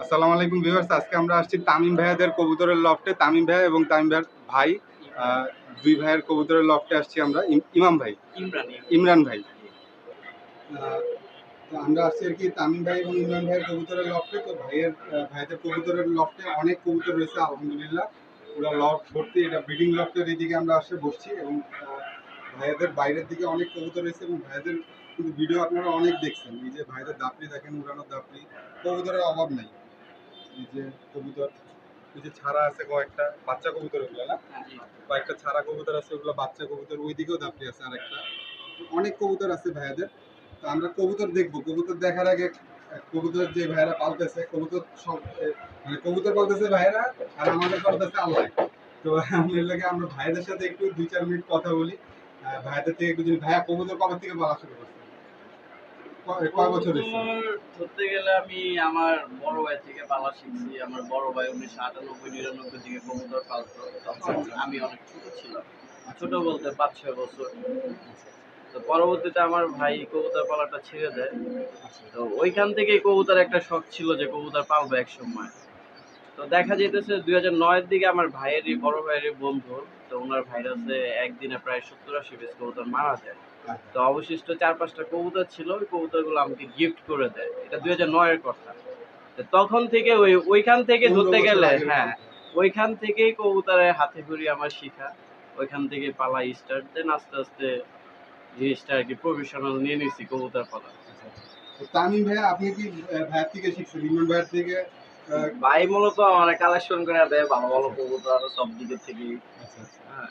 আসসালামু আলাইকুম ভিউয়ার্স আজকে আমরা আসছি তামিম ভাইয়াদের কবুতরের লফটে। তামিম ভাইয়া এবং তামিম ভাইয়ের ভাই দুই ভাইয়ের কবুতরের লফটে আসছি আমরা। ইম- ইমাম ভাই। ইমরান ভাই। তো আমরা আসছি আর কি তামিম ভাই এবং ইমরান ভাইয়ের কবুতরের লফটে। তো ভাইয়ের আহ, ভাইদের কবুতরের লফটে অনেক কবুতর রয়েছে আলহামদুলিল্লাহ। পুরো লফট ভর্তি এটা ব্রিডিং লফটের এইদিকে আমরা আসে বসছি এবং ভাইয়াদের বাইরের দিকে অনেক কবুতর রয়েছে এবং ভাইয়াদের কিন্তু ভিডিও আপনারা অনেক দেখছেন। এই যে ভাইদের দাপড়ি দেখেন উড়ানোর দাপড়ি কবুতরের অভাব নাই। এই যে কবুতর এই যে ছাড়া আছে কয়েকটা বাচ্চা কবুতর ওগুলো না? কয়েকটা ছাড়া কবুতর আছে ওগুলো বাচ্চা কবুতর ওইদিকেও দাপড়ি আছে আরেকটা। অনেক কবুতর আছে ভাইয়াদের। তো আমরা কবুতর দেখব। কবুতর দেখার আগে কবুতর যে ভাইয়েরা পালতেছে কবুতর সব মানে কবুতর পালতেছে ভাইয়েরা আর আমাদের পালতেছে আল্লাহ। তো আমি লাগে আমরা ভাইদের সাথে একটু দুই চার মিনিট কথা বলি। ভাইদের থেকে একটু জানি ভাইয়া কবুতর কবে থেকে পালা শুরু করছে। কয়- বছর ধরতে গেলে আমি আমার বড় ভাই থেকে পালা শিখছি। আমার বড় ভাই উনিশশো আটানব্বই নিরানব্বই থেকে কবুতর পালতো। তখন আমি অনেক ছোট ছিলাম। ছোট বলতে পাঁচ ছয় বছর। তো পরবর্তীতে আমার ভাই কবুতর পালাটা ছেড়ে দেয়। তো ওইখান থেকে কবুতর একটা শখ ছিল যে কবুতর পালবো এক সময় তো দেখা যেতেছে দুই হাজার নয়ের দিকে আমার ভাইয়েরই বড় ভাইয়েরই বন্ধু। তো ওনার ভাইরাসে একদিনে প্রায় সত্তর আশি পিস কবুতর মারা যায়। তো অবশিষ্ট চার পাঁচটা কবুতর ছিল ওই কবুতরগুলো আমাকে গিফট করে দেয়। এটা দুই হাজার নয়ের কথা। তখন থেকে ওই ওইখান থেকে ধরতে গেলে হ্যাঁ ওইখান থেকেই কবুতরের হাতে ঘুরি আমার শিখা। ওইখান থেকে পালা স্টার্ট দেন আস্তে আস্তে জিনিসটা আর কি প্রফেশনাল নিয়ে নিছি কবুতর পালা তামিম ভাইয়া আপনি কি ভাইয়ের থেকে শিখছেন? ইমরান ভাইয়ের থেকে? ভাই মূলত আমার কালেকশন করে দেয় ভালো ভালো কবুতর সব দিকের থেকেই। আচ্ছা আচ্ছা। হ্যাঁ।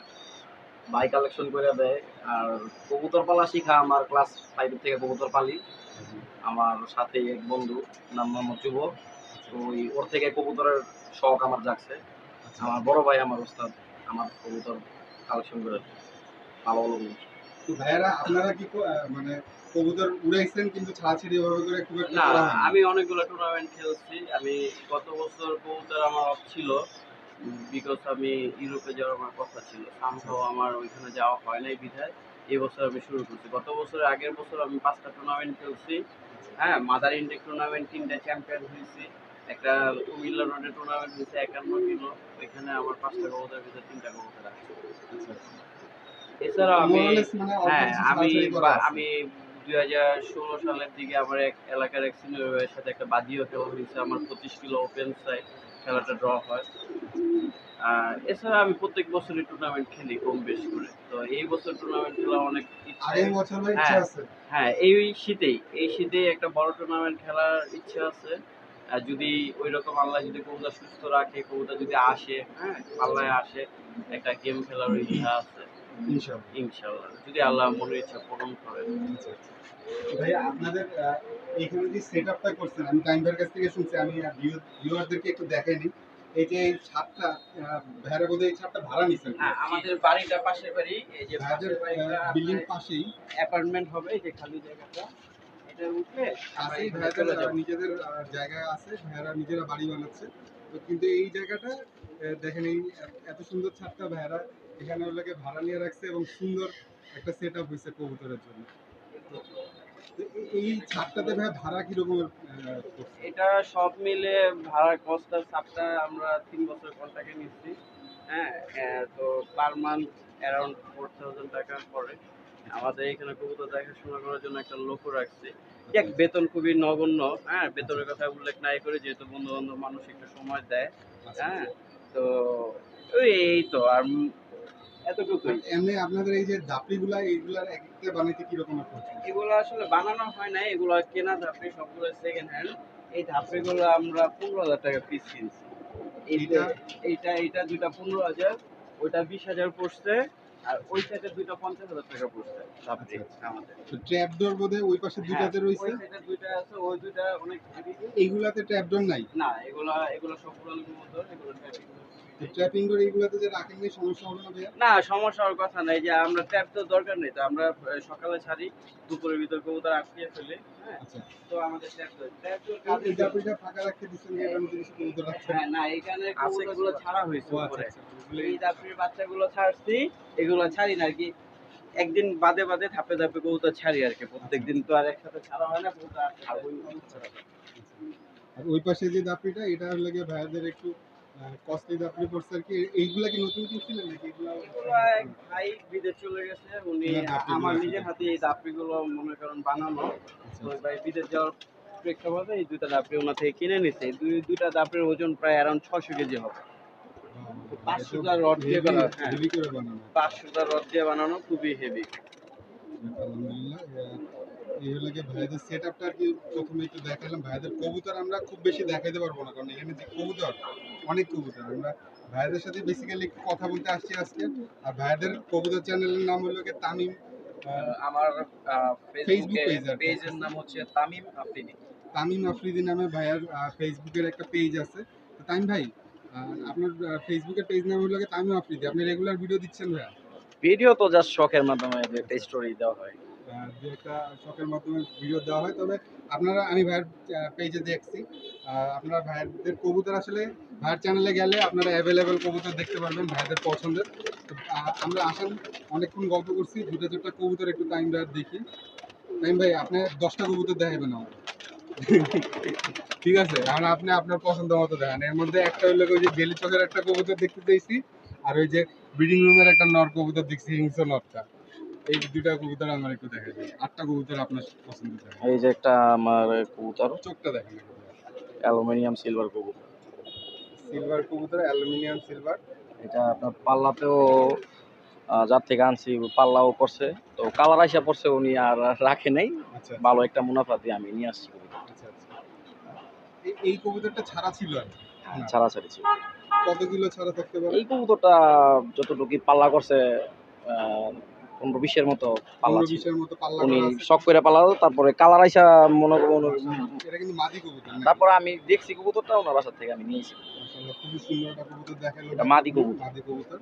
ভাই কালেকশন করে দেয়। আর কবুতর পালা শিখা আমার ক্লাস ফাইভ থেকে কবুতর পালি আমার সাথে এক বন্ধু নাম মোহাম্মদ যুব। তো ওই ওর থেকে কবুতরের শখ আমার জাগছে। আচ্ছা। আমার বড় ভাই আমার ওস্তাদ আমার কবুতর কালেকশন করে। ভালো ভালো। তো ভাইয়ারা আপনারা কি মানে কবুতর উড়াইছেন কিন্তু ছাড়াছাড়ি করে খুব একটা না আমি অনেকগুলো টুর্নামেন্ট খেলছি। আমি গত বছর কবুতর আমার অফ ছিল। বিকজ আমি ইউরোপে যাওয়ার আমার কথা ছিল। সামহাও আমার ওইখানে যাওয়া হয় নাই বিধায়। এই বছর আমি শুরু করছি। গত বছর আগের বছর আমি পাঁচটা টুর্নামেন্ট খেলছি। হ্যাঁ মাদার ইন্ডিয়া টুর্নামেন্ট তিনটা চ্যাম্পিয়ন হয়েছি। একটা কুমিল্লা রোডে টুর্নামেন্ট হয়েছে একান্ন কিলো ওইখানে আমার পাঁচটা কবুতর ভিতরে তিনটা কবুতর আছে। আচ্ছা, আচ্ছা। এছাড়াও আমি মানে হ্যাঁ আমি। আমি দুই হাজার ষোলো সালের দিকে আমার এক এলাকার এক সিনিয়র সাথে একটা বাদিও খেলা হয়েছে। আমার পঁচিশ কিলো ওপেন সাইড খেলাটা ড্র হয়। এছাড়া আমি প্রত্যেক বছরই টুর্নামেন্ট খেলি কম বেশ করে। তো এই বছর টুর্নামেন্ট খেলা অনেক ইচ্ছা হ্যাঁ। আছে। হ্যাঁ এই শীতেই এই শীতেই একটা বড় টুর্নামেন্ট খেলার ইচ্ছা আছে। যদি ওই রকম আল্লাহ যদি কবুতর সুস্থ রাখে কবুতর যদি আসে হ্যাঁ আল্লাহ আসে একটা গেম খেলার ইচ্ছা আছে। ইনশাআল্লাহ ইনশাল্লাহ যদি আল্লাহ মনের ইচ্ছা পূরণ করে। আচ্ছা, আচ্ছা। ভাই আপনাদের এইখানে যে সেট আপটা করছেন আমি টাইম কাছ থেকে শুনছি আমি ভিউয়ারদেরকে একটু দেখাইনি। এই যে এই ছাদটা ভাইয়ারা বোধহয় এই ছাদটা ভাড়া নিচ্ছেন হ্যাঁ আমাদের বাড়িটা পাশের বাড়ি এই যে বিল্ডিং পাশেই। অ্যাপার্টমেন্ট হবে এই যে খালি জায়গাটা। এখানে নিজেদের জায়গা আছে ভাইয়ারা নিজেরা বাড়ি বানাচ্ছে। তো কিন্তু এই জায়গাটা দেখেন এই এত- সুন্দর ছাদটা ভাইয়ারা এখানে ওগুলোকে ভাড়া নিয়ে রাখছে এবং সুন্দর একটা সেট আপ হয়েছে কবুতরের জন্য। এই ছাদটাতে ভাই ভাড়া কীরকম এটা সব মিলে ভাড়া আমরা তিন বছর কন্ট্রাক্টে নিচ্ছি। হ্যাঁ তো per month around four thousand taka পড়ে। আমাদের এখানে কবুতর দেখাশোনা করার জন্য একটা লোকও রাখছি। এক বেতন খুবই নগণ্য হ্যাঁ বেতনের কথা উল্লেখ নাই করে যেহেতু বন্ধু বান্ধব মানুষ একটু সময় দেয়। হ্যাঁ তো এই তো আর এতটুকুই। এমনি আপনাদের এই যে দাপড়িগুলা এইগুলার এক একটা বানাইতে কীরকম খরচ এগুলো আসলে বানানো হয় না এগুলো কেনা ধাপড়ি সবগুলো সেকেন্ড হ্যান্ড এই ধাপড়িগুলো আমরা পনেরো হাজার টাকা পিস কিনছি। এইটা? এইটা এইটা দুইটা পনেরো হাজার ওইটা বিশ হাজার পড়ছে আর ওই সাইডে দুইটা পঞ্চাশ হাজার টাকা পড়ছে ধাপড়ি আচ্ছা, আমাদের। ট্র্যাপ ডোর বোধহয় ওই পাশে দুইটাতে হ্যাঁ, রয়েছে ওই সাইডে দুইটা আছে ওই দুইটা অনেক এইগুলাতে ট্র্যাপ ডোর নাই? না এগুলা এগুলো সবগুলো মতো এগুলো ট্র্যাপিং ডোর এইগুলাতে যে রাখেন সমস্যা হবে না না সমস্যা হওয়ার কথা নাই। যে আমরা ট্যাপ তো দরকার নেই তো আমরা সকালে ছাড়ি দুপুরের ভিতর কবুতর আটকিয়ে ফেলি হ্যাঁ? আচ্ছা। তো আমাদের ট্যাপ তো এই কাজে ফাঁকা রাখতে দিচ্ছেন যে কিছু কবুতর রাখছেন? হ্যাঁ না এখানে কবুতরগুলো ছাড়া হয়েছে আচ্ছা উপরে। আচ্ছা এই দাপড়ির বাচ্চাগুলো ছাড়ছি এগুলো ছাড়ি না আর কি। একদিন বাদে বাদে ধাপে ধাপে কবুতর ছাড়ি আর কি। প্রত্যেকদিন তো আর একসাথে ছাড়া হয় না কবুতর আর ওই পাশে যে দাপড়িটা এটা হলো গিয়ে ভাইয়াদের একটু কস্টলি দাপড়ি পড়ছে আর কি এইগুলা কি নতুন কিনছিলেন নাকি? এগুলা এক ভাই বিদেশ চলে গেছে উনি আমার নিজের হাতে এই দাপড়িগুলো মনে করেন বানানো আচ্ছা, ওই ভাই বিদেশ যাওয়ার প্রেক্ষাপটে এই দুইটা দাপড়ি ওনার থেকে কিনে নিছে। দুই দুইটা দাপড়ির ওজন প্রায় অ্যারাউন্ড ছশো কেজি হবে। পাঁচশোটা রড দিয়ে করা, হ্যাঁ। পাঁচশোটা রড দিয়ে বানানো খুবই হেভি আলহামদুলিল্লাহ এই হলো গিয়ে ভাইদের সেট আপটা আর কি প্রথমে একটু দেখালাম। ভাইদের কবুতর আমরা খুব বেশি দেখাইতে পারব না কারণ এখানে যে কবুতর অনেক কবুতর। আমরা ভাইদের সাথে বেসিক্যালি কথা বলতে আসছি আজকে। আর ভাইদের কবুতর চ্যানেলের নাম হলো গিয়ে তামিম? আমার ফেসবুক পেজের নাম হচ্ছে তামিম আফ্রিদি। তামিম আফ্রিদি নামে ভাইয়ার ফেসবুকের একটা পেজ আছে। তো তামিম ভাই আপনার ফেসবুকের পেজ নাম হলো গিয়ে তামিম আফ্রিদি? আপনি রেগুলার ভিডিও দিচ্ছেন ভাইয়া? ভিডিও তো জাস্ট শখের মাধ্যমে যে স্টোরি দেওয়া হয়। যে একটা শখের মাধ্যমে ভিডিও দেওয়া হয়। তবে আপনারা, আমি ভাইয়ের পেজে দেখছি। আপনারা ভাইয়েরদের কবুতর আসলে ভাইয়ের চ্যানেলে গেলে আপনারা অ্যাভেলেবেল কবুতর দেখতে পারবেন ভাইদের পছন্দের। আমরা আসেন, অনেকক্ষণ গল্প করছি, দুটো চারটা কবুতর একটু টাইম ভাইয়ের দেখি। টাইম ভাই, আপনি দশটা কবুতর দেখাবেন আমার ঠিক আছে? আর আপনি আপনার পছন্দ মতো দেখান। এর মধ্যে একটা হলো ওই যে বেলি চকের একটা কবুতর দেখতে চাইছি, আর ওই যে ব্রিডিং রুমের একটা নর কবুতর দেখছি, হিংস্র নরটা। এই দুইটা কবুতর আমার একটু দেখা যায়। আটটা কবুতর আপনার পছন্দ এই যে একটা আমার কবুতর? চোখটা দেখেন অ্যালুমিনিয়াম সিলভার কবুতর। সিলভার কবুতর অ্যালুমিনিয়াম সিলভার। এটা আপনার পাল্লাতেও যার থেকে আনছি পাল্লাও করছে তো কালার আইসা পড়ছে উনি আর রাখে নাই। আচ্ছা ভালো একটা মুনাফা দিয়ে আমি নিয়ে আসছি। আচ্ছা আচ্ছা। এই- কবুতরটা ছাড়া ছিল আর কি। না। ছিল। কত কিলো ছাড়া থাকতে পারে? এই কবুতরটা যতটুকু পাল্লা করছে পনেরো বিশের মতো পাল্লা উনি শখ করে পাল্লা তারপরে কালার আইসা মনে এটা কিন্তু মাদি কবুতর তারপরে আমি দেখছি কবুতরটা ওনার বাসা থেকে আমি নিয়েছি। এটা মাদি কবুতর। মাদি কবুতর।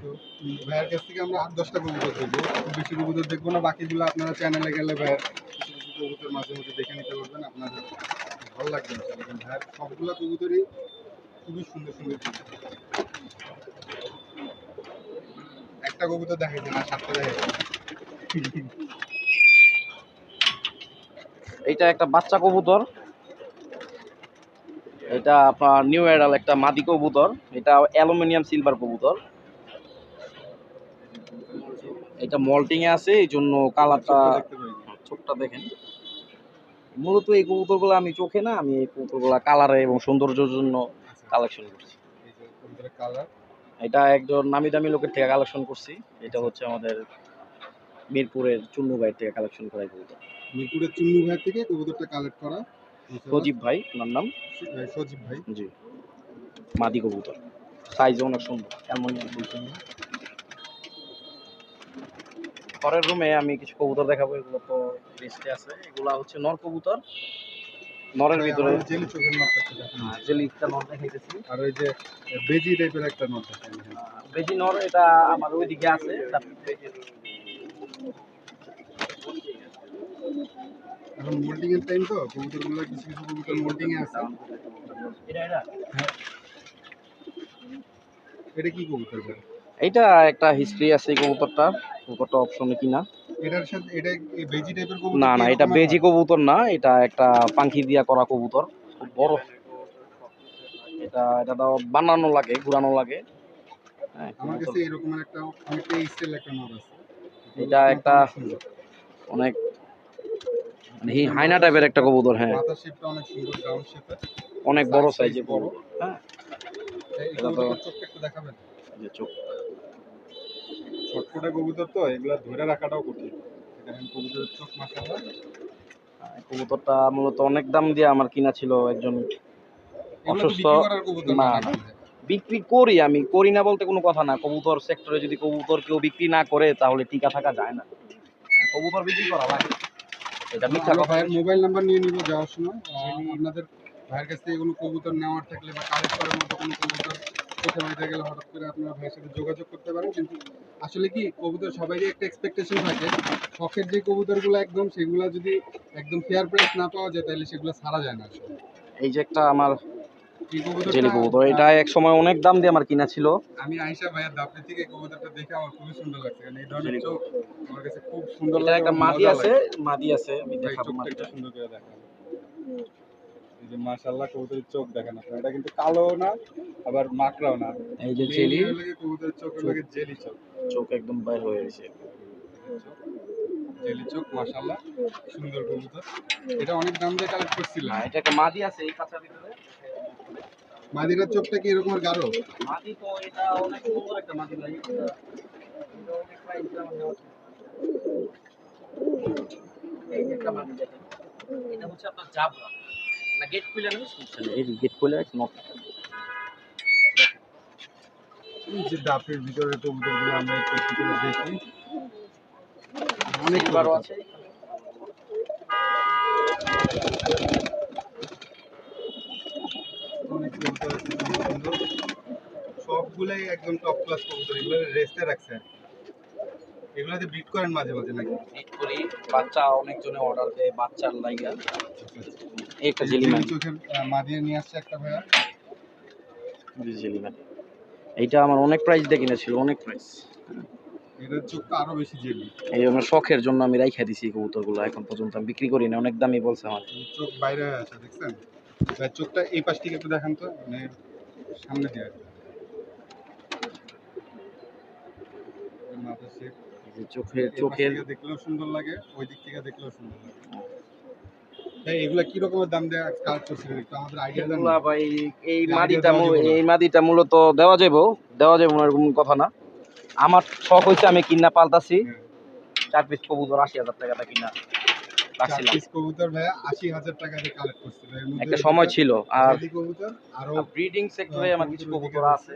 তো উম, ভাইয়ের কাছ থেকে আমরা আট দশটা কবুতর দেখব। বেশি কবুতর দেখব না বাকিগুলো আপনারা চ্যানেলে গেলে ভাইয়ের কবুতর মাঝে মধ্যে দেখে নিতে পারবেন আপনাদের ভালো লাগবে। ভাইয়ের সবগুলো কবুতরই খুবই সুন্দর সুন্দর। একটা কবুতর দেখাইছে না সাতটা দেখাইছে এটা একটা বাচ্চা কবুতর। এটা আপনার নিউ এডাল একটা মাদি কবুতর। এটা অ্যালুমিনিয়াম সিলভার কবুতর। এটা মল্টিং এ আছে এই জন্য কালারটা চোখটা দেখেন। মূলত এই কবুতরগুলো আমি চোখে না আমি এই কবুতরগুলো কালারে এবং সৌন্দর্যের জন্য আচ্ছা। কালেকশন করছি। এই যে কবুতরের কালার এটা একজন নামি দামি লোকের থেকে কালেকশন করছি। এটা হচ্ছে আমাদের মিরপুরের চুন্নু ভাইয়ের থেকে কালেকশন করা কবুতর। মিরপুরের চুন্নু ভাই থেকে কবুতরটা কালেক্ট করা সজীব ভাই ওনার নাম? সজীব ভাই। জি। মাদি কবুতর। সাইজ অনেক সুন্দর অ্যালুমিনিয়াম পরের রুমে আমি কিছু কবুতর দেখাবো এগুলো তো লিস্টে আছে। এগুলা হচ্ছে নর কবুতর। নরের ভিতরে। জেলি চোখের ছিল জেলিটা নর দেখাইতেছি। আর ওই যে বেজি টাইপের একটা নট আছে বেজি নর এটা আমার ওইদিকে আছে। এখন মোল্ডিং এর টাইম তো কিছু কিছু কবুতর মোল্ডিং এ আছে। এটা এটা। এটা কি কবুতর এইটা একটা হিস্ট্রি আছে এই কবুতরটা কবুতরটা অপশনে কিনা। এটার সাথে এটা বেজি টাইপের কবুতর না না এটা বেজি কবুতর না এটা একটা পাখি দিয়া করা কবুতর খুব বড়। এটা এটা দাও বানানো লাগে ঘুরানো লাগে। হ্যাঁ, আমার কাছে এরকম একটা অনেকটা স্টাইল একটা নট আছে। এটা একটা- সুন্দর। মানে হাইনা টাইপের একটা কবুতর হ্যাঁ। মাথার শেপটা অনেক সুন্দর ডাউন শেপের অনেক বড় সাইজের বড়। বড় হ্যাঁ। এটা তো- চোখটা একটু দেখাবেন? যে চোখ। ছটফটে কবুতর তো এগুলো ধরে রাখাটাও কঠিন। দেখেন কবুতরের চোখ মাশাআল্লাহ কবুতরটা মূলত অনেক দাম দিয়ে আমার কিনা ছিল একজন অসুস্থ। না, বিক্রি করি আমি করি না বলতে কোনো কথা না। কবুতর সেক্টরে যদি কবুতর কেউ বিক্রি না করে তাহলে টিকা থাকা যায় না। কবুতর বিক্রি করা লাগে এটা মিথ্যা কথা। ভাইয়ের মোবাইল নাম্বার নিয়ে নিব যাওয়ার সময়। আপনাদের ভাইয়ের কাছ থেকে কোনো কবুতর নেওয়ার থাকলে বা কালেক্ট করার মতো কোনো কবুতর কোথাও বাড়িতে গেলে হঠাৎ করে আপনার ভাইয়ের সাথে যোগাযোগ করতে পারেন। কিন্তু আসলে কি কবুতর সবাইরই একটা এক্সপেকটেশন থাকে। শখের যে কবুতরগুলো একদম সেগুলো যদি একদম ফেয়ার প্রাইস না পাওয়া যায় তাহলে সেগুলো ছাড়া যায় না এই যে একটা আমার জেলি কবুতর এটা এক সময় অনেক দাম দিয়ে আমার কিনা ছিল। আমি আইসা ভাইয়ের দাপড়ি থেকে কবুতরটা দেখে আমার খুবই সুন্দর লাগছে। কারণ এই ধরনের চোখ আমার কাছে খুব সুন্দর লাগে একটা মাদি আছে মাদি আছে আমি দেখাবো মাদিটা। সুন্দর করে দেখান। এই যে মাশাআল্লাহ কবুতরের চোখ দেখেন আপনারা। এটা কিন্তু কালো না আবার মাকড়াও না। এই যে জেলি। কবুতরের চোখের লাগে জেলি চোখ। চোখ একদম বাইর হয়ে গেছে। জেলি চোখ মাশাআল্লাহ। সুন্দর কবুতর। এটা অনেক দাম দিয়ে কালেক্ট করছিলাম। না এটা একটা মাদি আছে এই কাঁচার ভিতরে। মাদিরার চোখটা কি এরকম গাঢ়? মাদি তো এটা অনেক সুন্দর একটা মাদি। এই যে একটা দেখেন। এটা হচ্ছে আপনার জাবরা। না গেট খুলে নেবে সমস্যা নেই। এই গেট খুলে আছে নট এই যে ডাপের ভিতরে কবুতরগুলো আমরা একটু একটু দেখি। অনেক বারো আছে। অনেক কবুতর আছে সুন্দর সুন্দর। সবগুলাই একদম টপ ক্লাস কবুতর এগুলো রেস্টে রাখছে আর। এগুলাতে ব্রিড করেন মাঝে মাঝে নাকি? গেট করি বাচ্চা অনেকজনে অর্ডার দেয় বাচ্চার লাইগা। একটা জেলি ম্যান। চোখের আহ, মাদিয়ে নিয়ে আসছে একটা ভাইয়া। Jelly man. এইটা আমার অনেক প্রাইস দিয়ে কিনেছিল অনেক প্রাইস এটার চোখটা আরও বেশি জেলি। এই শখের জন্য আমি রাইখা দিছি এই কবুতরগুলো এখন পর্যন্ত আমি বিক্রি করি না অনেক দামই বলছে আমার। চোখ বাইরে আসে দেখছেন? চোখটা এই পাশ থেকে একটু দেখান তো মানে সামনে দিয়ে চোখের চোখের দেখলেও সুন্দর লাগে ওই দিক থেকে দেখলেও সুন্দর লাগে। এগুলা কি রকমের দাম দেয়া কাজ করছিলেন একটু আমাদের আইডিয়া দেন না? ভাই এই মাদিটা। এই মাদিটা মূলত দেওয়া যাব দেওয়া যাব এরকম কথা না। আমার শখ হয়েছে আমি কিনা পাল্টাছি হ্যাঁ। চার পিস কবুতর আশি হাজার টাকা কিনা রাখছিলাম। কবুতর ভাইয়া আশি হাজার টাকা দিয়ে কালেক্ট করছিল একটা সময় ছিল আর কবুতর আরও ব্রিডিং সেক্টরে আমার কিছু কবুতর আছে।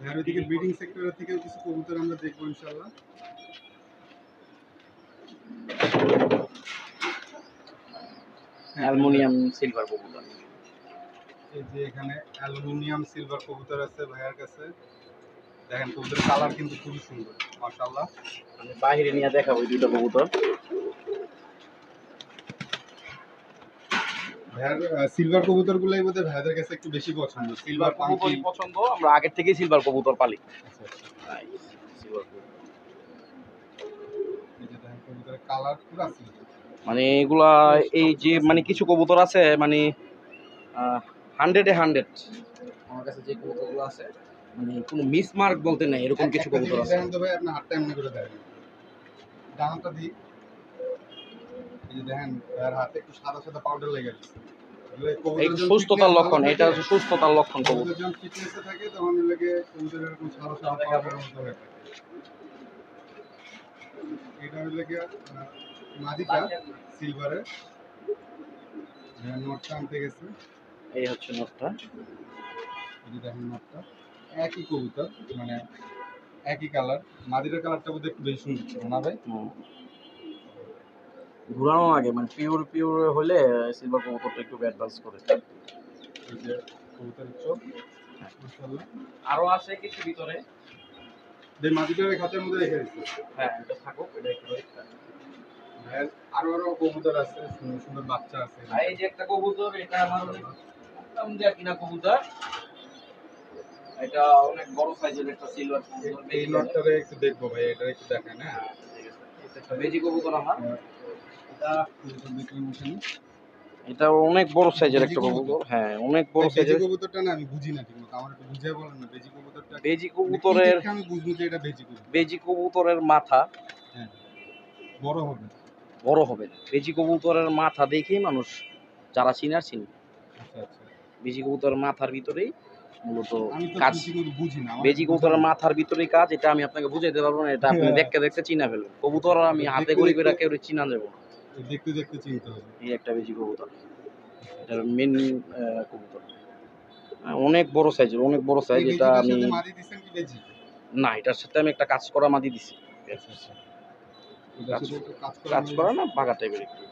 আর ওইদিকে ব্রিডিং সেক্টরের থেকেও কিছু কবুতর আমরা দেখব ইনশাল্লাহ অ্যালুমিনিয়াম সিলভার কবুতর। এই যে এখানে অ্যালুমিনিয়াম সিলভার কবুতর আছে ভাইয়ার কাছে। দেখেন কবুতরের কালার কিন্তু খুবই সুন্দর মাশাআল্লাহ। আমি বাইরে নিয়ে দেখাবো দুটো কবুতর। সিলভার কবুতর গুলাই বোধহয় ভাইয়াদের কাছে একটু বেশি পছন্দ। সিলভার পাঙ্কি কবুতরই পছন্দ আমরা আগের থেকেই সিলভার কবুতর পালি। সিলভার এই যে দেখেন কবুতরের কালার পুরো সিলভার। মানে এগুলা এই যে মানে কিছু কবুতর আছে মানে হান্ড্রেডে হান্ড্রেড আমার কাছে যে কবুতরগুলো আছে মানে কোনো মিসমার্ক বলতে নাই এরকম কিছু কবুতর আছে। দেখেন তো ভাই আপনার হাতটা এমনি করে দেখেন ডানাটা দিই। এই যে দেখেন হাতে একটু সাদা সাদা পাউডার লেগে গেছে। সুস্থতার লক্ষণ এটা হচ্ছে সুস্থতার লক্ষণ কবুতর। কবুতর যখন ফিটনেসে থাকে তখন এগুলোকে কবুতর এরকম সাদা সাদা পাউডারের মতো হয়ে এটা হলো কি মাদিটা সিলভারের নোটটা আনতে গেছে। এই হচ্ছে নোটটা। এই দেখেন নোটটা। একই কবুতর মানে একই কালার মাদিটার কালারটা বোধহয় একটু বেশি সুন্দর না ভাই? ঘুরানো আগে মানে পিওর পিওর হলে সিলভার কবুতরটা একটু অ্যাডভান্স করে। কবুতরের চোখ আরও আছে কিছু ভিতরে। এই মাদিটার খাঁচার মধ্যে রেখে দিচ্ছে। হ্যাঁ এটা থাকুক এটা একটু আরও আরও কবুতর আছে সুন্দর সুন্দর বাচ্চা আছে। এই যে একটা কবুতর এটা আমার অনেক দাম কিনা কবুতর। এটা অনেক বড় সাইজের একটা সিলভার এই নটটারে একটু দেখব ভাই এটা একটু দেখায় না বেজি কবুতর আমার। এটা কবুতর দেখলাম ওখানে এটা অনেক বড় সাইজের একটা কবুতর? কবুতর হ্যাঁ অনেক বড় সাইজের। কবুতরটা না আমি বুঝি না ঠিকমতো আমার একটু বুঝিয়ে বলেন না বেজি কবুতরটা কি? বেজি কবুতরের আমি বুঝব যে এটা বেজি কবুতর? বেজি কবুতরের মাথা। বড় হবে। বড় হবে। না। বেজি কবুতরের মাথা দেখেই মানুষ যারা চিনার চিনি আচ্ছা আচ্ছা। বেজি কবুতরের মাথার ভিতরেই মূলত কাজ। বেজি কবুতরের মাথার ভিতরেই কাজ এটা আমি আপনাকে বুঝাইতে পারব না এটা আপনি হ্যাঁ। দেখতে দেখতে চিনা ফেলবেন কবুতর আমি হাতে করি করে কেউ চিনা দেবো না। দেখতে দেখতে চিনতে হবে। এই একটা বেজি কবুতর। এটার মেন কবুতর। অনেক বড় সাইজের অনেক বড় সাইজ এটা আমি না এটার সাথে আমি একটা কাজ করা মাদি দিছি। আচ্ছা। কাজ- করা? না বাঘা টাইপের একটু।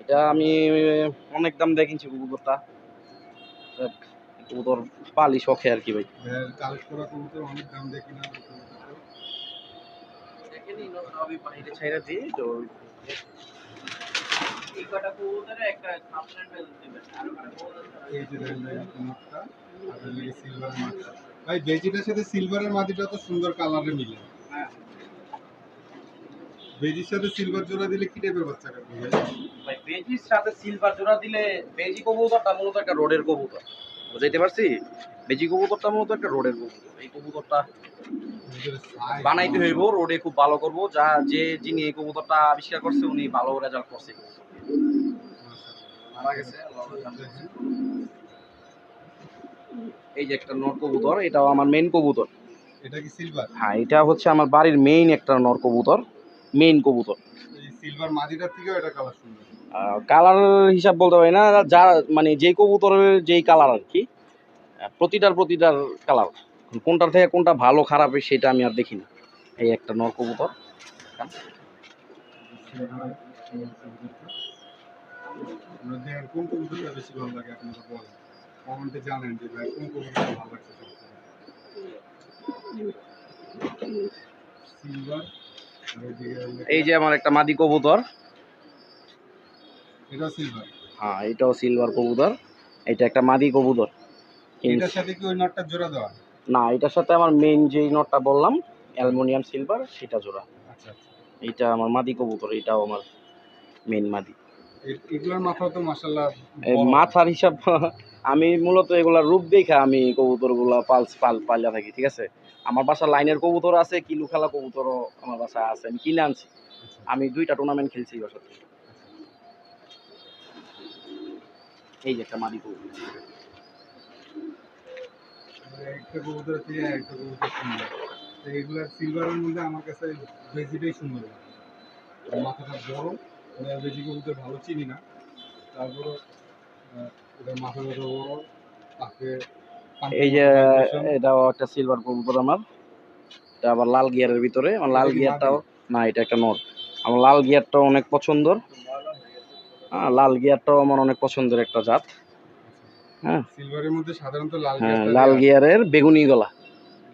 এটা আমি অনেক দাম দিয়ে কিনছি কবুতরটা কবুতর পালি শখে আর কি ভাই। কালেক্ট করা কবুতর অনেক দাম দিয়ে কিনা বাইরে ছাইরা দিই তো এই কটা কবুতরে একটা সাবস্ট্যান্ড দিবেন আর এই যে দেখেন ভাই আর সিলভার মাদিটা ভাই বেজিটার সাথে সিলভারের মাটিটা তো সুন্দর কালারে মিলে। হ্যাঁ বেজির সাথে সিলভার জোড়া দিলে কি টাইপের বাচ্চা কাটবে ভাই? বেজির সাথে সিলভার জোড়া দিলে বেজি কবুতরটা মূলত একটা রোডের কবুতর। বুঝাইতে পারছি? বেজি কবুতরটা মূলত একটা রোডের কবুতর। এই কবুতরটা বানাইতে হইব রোডে খুব ভালো করব। যা যে যিনি এই কবুতরটা আবিষ্কার করছে উনি ভালো রেজাল্ট করছে। মারা গেছে এই যে একটা নর কবুতর এটাও আমার মেইন কবুতর। এটা কি সিলভার হ্যাঁ এটা হচ্ছে আমার বাড়ির মেইন একটা নর কবুতর। মেইন কবুতর। এই সিলভার মাদিটার থেকেও এটা কালার সুন্দর। কালার হিসাব বলতে পারি না যা মানে যেই কবুতরের যেই কালার আর কি প্রতিটার প্রতিটার কালার কোনটার থেকে কোনটা ভালো খারাপ সেটা আমি আর দেখি না এই একটা নর কবুতর। কোন কবুতরটা বেশি ভালো লাগে আপনারা বলেন কমেন্টে জানেন যে ভাই কোন কবুতরটা ভালো লাগছে? সিলভার এই যে আমার একটা মাদি কবুতর। এটা হ্যাঁ এটাও সিলভার কবুতর। এটা একটা মাদি কবুতর। এটার সাথে কি ওই নটটা জোড়া দেওয়া? না এটার সাথে আমার মেইন যেই নটটা বললাম অ্যালুমিনিয়াম সিলভার সেটা জোড়া। আচ্ছা আচ্ছা। আমার মাদি কবুতর এটাও আমার মেইন মাদি। এগুলোর তো মাথার হিসাব আমি মূলত এগুলা রূপ দেখে আমি কবুতরগুলা পাল পাল পাল্লা থাকি ঠিক আছে? আমার বাসার লাইনের কবুতর আছে কিলু খেলা কবুতরও আমার বাসায় আছে আমি কিনে আনছি। আমি দুইটা টুর্নামেন্ট খেলছি এই বছর। এই যে একটা মাদি কবুতর। একটা কবুতর থেকে একটা কবুতর সুন্দর সিলভারের মধ্যে আমার কাছে বেজিটাই সুন্দর মাথাটা বড় বেজি কবুতর ভালো চিনি না। তারপরে মাথাটা বড় তাকে এই যে এটাও একটা সিলভার কবুতর আমার। এটা আবার লাল গিয়ারের ভিতরে। আমার লাল গিয়ারটাও না এটা একটা নট আমার লাল গিয়ারটাও অনেক পছন্দর। হ্যাঁ লাল গিয়ারটাও আমার অনেক পছন্দের একটা জাত। হ্যাঁ। সিলভারের মধ্যে সাধারণত লাল হ্যাঁ লাল গিয়ারের বেগুনি গলা।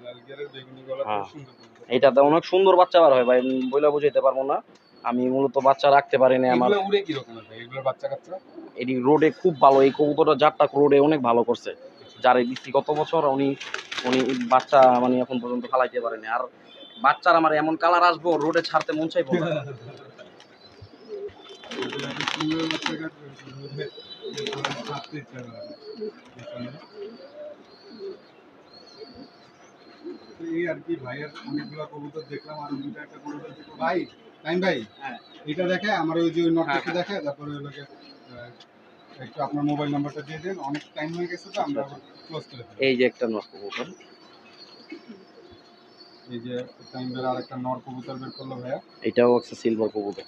লাল গিয়ারের বেগুনি গলা হ্যাঁ। খুব সুন্দর কবুতর। অনেক সুন্দর বাচ্চা বার হয় ভাই বইলা বুঝাইতে পারব না। আমি মূলত বাচ্চা রাখতে পারি না আমার। উড়ে বাচ্চা কাচ্চা? এটি রোডে খুব ভালো এই কবুতরটা জাতটা রোডে অনেক ভালো করছে। যারে দিচ্ছি গত বছর উনি উনি বাচ্চা মানে এখন পর্যন্ত ফালাইতে পারেনি। আর বাচ্চার আমার এমন কালার আসব রোডে ছাড়তে মন চাইব এই আর কি ভাইয়ের অনেকগুলো কবুতর দেখলাম আর দুটো একটা কবুতর ভাই টাইম ভাই হ্যাঁ। এটা দেখে আমার ওই যে ওই হ্যাঁ, দেখে তারপরে ওই একটু আপনার মোবাইল নাম্বারটা দিয়ে দেন। অনেক টাইম হয়ে গেছে তো আমরা ক্লোজ করে এই যে একটা নর কবুতর। এই যে টাইম বের আর একটা নর কবুতর বের করল ভাইয়া। এটাও একটা সিলভার কবুতর।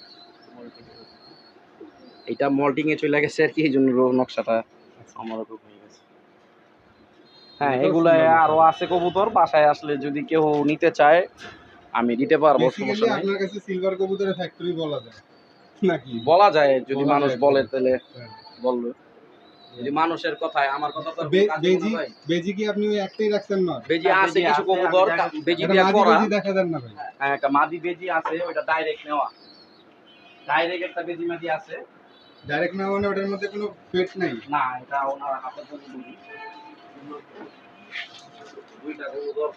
এটা মল্টিং এ চলে গেছে আর কি এই জন্য রো- নকশাটা আমার উপর হয়ে গেছে। হ্যাঁ এগুলা আরও আছে কবুতর বাসায় আসলে যদি কেউ নিতে চায় আমি দিতে পারব সমস্যা নাই। আপনার কাছে সিলভার কবুতরের ফ্যাক্টরি বলা যায়। নাকি? বলা যায় যদি মানুষ বলে তাহলে হ্যাঁ। বলবে যদি মানুষের কথায় আমার কথা তো বেজি বেজি কি আপনি ওই একটাই রাখছেন না? বেজি হ্যাঁ, আছে কিছু কবুতর বেজি দিয়ে মাদি করা। দেখা দেন না ভাই। হ্যাঁ একটা মাদি বেজি আছে ওইটা ডাইরেক্ট নেওয়া। ডাইরেক্ট একটা বেজি মাদি আছে। ডাইরেক্ট না মানে ওটার মধ্যে কোনো পেট নাই? না এটা ওনার হাতে দুইটা কবুতর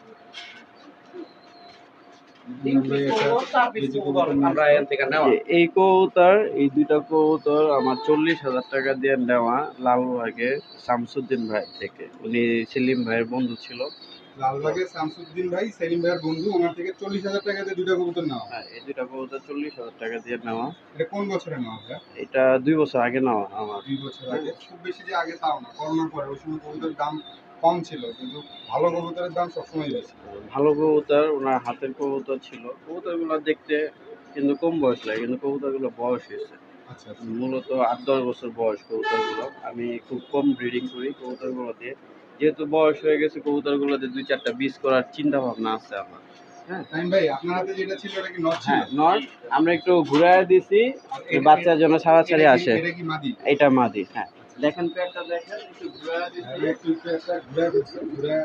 এই কবুতর এই দুইটা কবুতর আমার চল্লিশ হাজার টাকা দিয়ে নেওয়া লালবাগে শামসুদ্দিন ভাই থেকে। উনি সেলিম ভাইয়ের বন্ধু ছিল। লালবাগের শামসুদ্দিন ভাই সেলিম ভাইয়ের বন্ধু ওনার থেকে চল্লিশ হাজার টাকাতে দুটো কবুতর নেওয়া। হ্যাঁ এই দুইটা কবুতর চল্লিশ হাজার টাকা দিয়ে নেওয়া। এটা কোন বছরে নেওয়া ভাই এটা দুই বছর আগে নেওয়া আমার। দুই বছর আগে। খুব বেশি যে আগে তাও না করোনার পরে ওই সময় কবুতরের দাম কম ছিল কিন্তু ভালো কবুতরের দাম সবসময় বেশি। ভালো কবুতর ওনার হাতের কবুতর ছিল। কবুতরগুলো দেখতে কিন্তু কম বয়স লাগে কিন্তু কবুতরগুলো বয়স হয়েছে। আচ্ছা আচ্ছা। মূলত আট দশ বছর বয়স কবুতরগুলো। আমি খুব কম ব্রিডিং করি কবুতরগুলো দিয়ে যেহেতু বয়স হয়ে গেছে কবুতরগুলোতে দুই চারটা বীজ করার চিন্তা ভাবনা আছে আমার। হ্যাঁ নর আমরা একটু ঘুরাই দিছি বাচ্চার জন্য ছাড়াছাড়ি আসে এটা মাদি হ্যাঁ। দেখেন তো একটা দেখেন একটু ঘুরায় দিছি। আর একটু একটা ঘুরে দিচ্ছে ঘুরে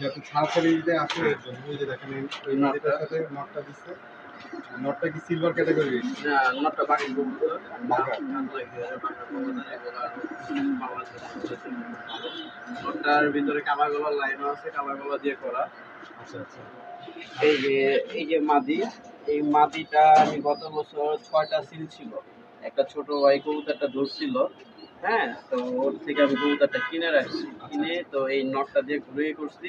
যাতে ছাড়াছাড়ি দিতে আসে ওই যে দেখেন এই- এই সাথে নটটা দিচ্ছে। নটটা কি সিলভার ক্যাটাগরি না, কবুতর। বাঘা। ওটার ভিতরে কাবার গলার লাইনও আছে কাবার গলা দিয়ে করা। আচ্ছা আচ্ছা। এই যে এই যে মাদি এই মাদিটা আমি গত বছর ছয়টা সিল ছিল। একটা ছোট ভাই কবুতরটা ধরছিল। হ্যাঁ তো ওর থেকে আমি কবুতরটা কিনে রাখছি। কিনে তো এই নটটা দিয়ে ঘুরিয়ে করছি।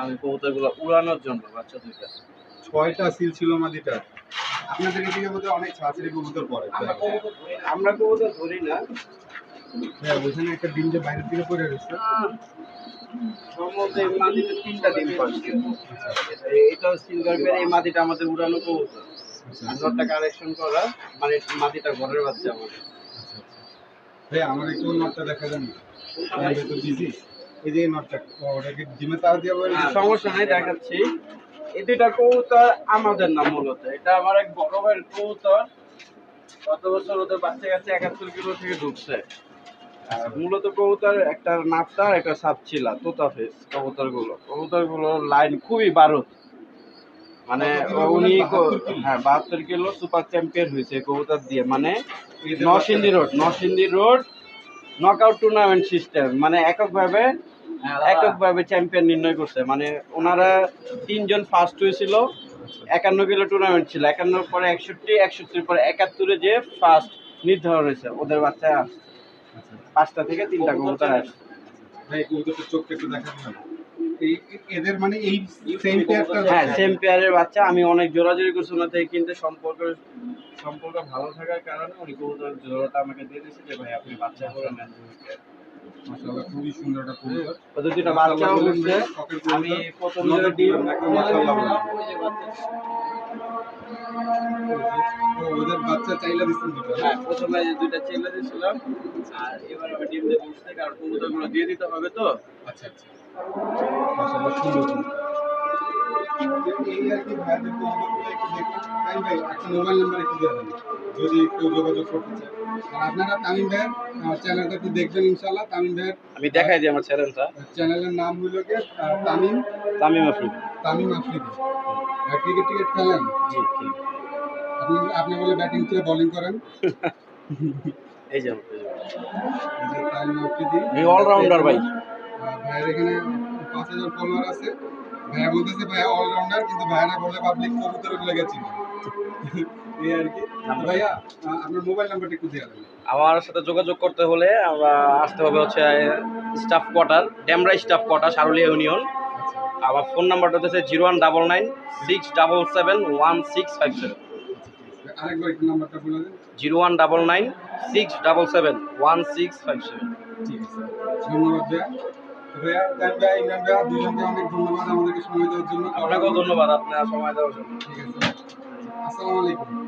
আমি কবুতরগুলো উড়ানোর জন্য বাচ্চা দুইটা। ছয়টা সিল ছিল মাদিটা। আপনাদের এদিকে অনেক কবুতর পড়ে আমরা কবুতর ধরি না। হ্যাঁ ওইখানে একটা ডিম যে বাইরের দিকে পড়ে রয়েছে। সম্ভবত এই মাদিটা তিনটা ডিম পাচ্ছে এটাও সিলভার এই মাদিটা আমাদের উড়ানো কবুতর। আর নটটা কালেকশন করা মানে মাদিটা ঘরের বাচ্চা আমাদের। হ্যাঁ, কবুতর আমাদের না মূলত। এটা আমার এক বড় কবুতর। ওদের বাচ্চা একাত্তর কিলো থেকে ঢুকছে। মূলত কবুতর একটা নাপটা একটা সাপ ছিল তোতা ফেস কবুতরগুলো কবুতরগুলো লাইন খুবই বারুদ। মানে উনি বললেন? ক- 72 কিলো? হ্যাঁ বাহাত্তর কিলো সুপার চ্যাম্পিয়ন হয়েছে, কবুতর দিয়ে মানে Narsingdi road Narsingdi road knockout tournament system মানে এককভাবে এককভাবে চ্যাম্পিয়ন নির্ণয় করছে মানে ওনারা তিনজন ফার্স্ট হয়েছিল, একান্ন কিলো টুর্নামেন্ট ছিল একান্নর পরে একষট্টি একষট্টির পরে একাত্তরে যে ফার্স্ট নির্ধারণ হয়েছে, ওদের বাচ্চা পাঁচটা থেকে তিনটা কবুতর কবুতরটার চোখটা একটু এদের মানে এই সেম পেয়ারটা হ্যাঁ সেম পেয়ারের বাচ্চা। আমি অনেক জোরাজোরি করছি ওনা থেকে কিনতে সম্পর্ক সম্পর্ক ভালো থাকার কারণে উনি কবুতর জোড়াটা আমাকে দিয়ে দিয়েছে যে ভাই আপনি বাচ্চা করে নেন মাশাআল্লাহ খুবই সুন্দর একটা কবুতর ওদের দুটা যে শখের কবুতর। আমি প্রথম নজর ডিম মাশাআল্লাহ। যে বাচ্চা। ও, ওদের বাচ্চা চাইলা দিচ্ছেন দুটো হ্যাঁ প্রথমে যে দুইটা চেলে দিয়েছিলাম আর এবার আমি ডিম দিয়ে বসতে কারণ কবুতরগুলো দিয়ে দিতে হবে তো। আচ্ছা আচ্ছা। কি আমি দেখাই দিই আমার চ্যানেলটা। চ্যানেলের নাম হইল আহ, তামিম তামিম আফ্রিদি। তামিম আফ্রিদি ক্রিকেট টিকেট খেলেন জি। আপনি আপনি বলে ব্যাটিং থেকে বোলিং করেন এই যে আমি all-rounder ভাই। ভাইয়ের এখানে পাঁচ হাজার ফলোয়ার আছে। ভাইয়া বলতেছে ভাইয়া অলরাউন্ডার কিন্তু ভাইয়ারা বলে পাবলিক কবুতরের লেগেছিল এই আর কি। ভাইয়া আপনার মোবাইল নাম্বারটা একটু দিয়ে আমার সাথে যোগাযোগ করতে হলে আমরা আসতে হবে হচ্ছে staff quarter Demra staff quarter Saruliya union আমার ফোন নাম্বারটা হচ্ছে zero one double nine six double seven one six five seven আরেকবার একটু নাম্বারটা বলে দেন। Zero one double nine six double seven one six five seven ঠিক আছে। ধন্যবাদ ভাইয়া ইমরান দুজনকে অনেক ধন্যবাদ আমাদেরকে সময় দেওয়ার জন্য। আপনাকেও ধন্যবাদ আপনার সময় দেওয়ার জন্য। ঠিক আছে। আসসালামু আলাইকুম।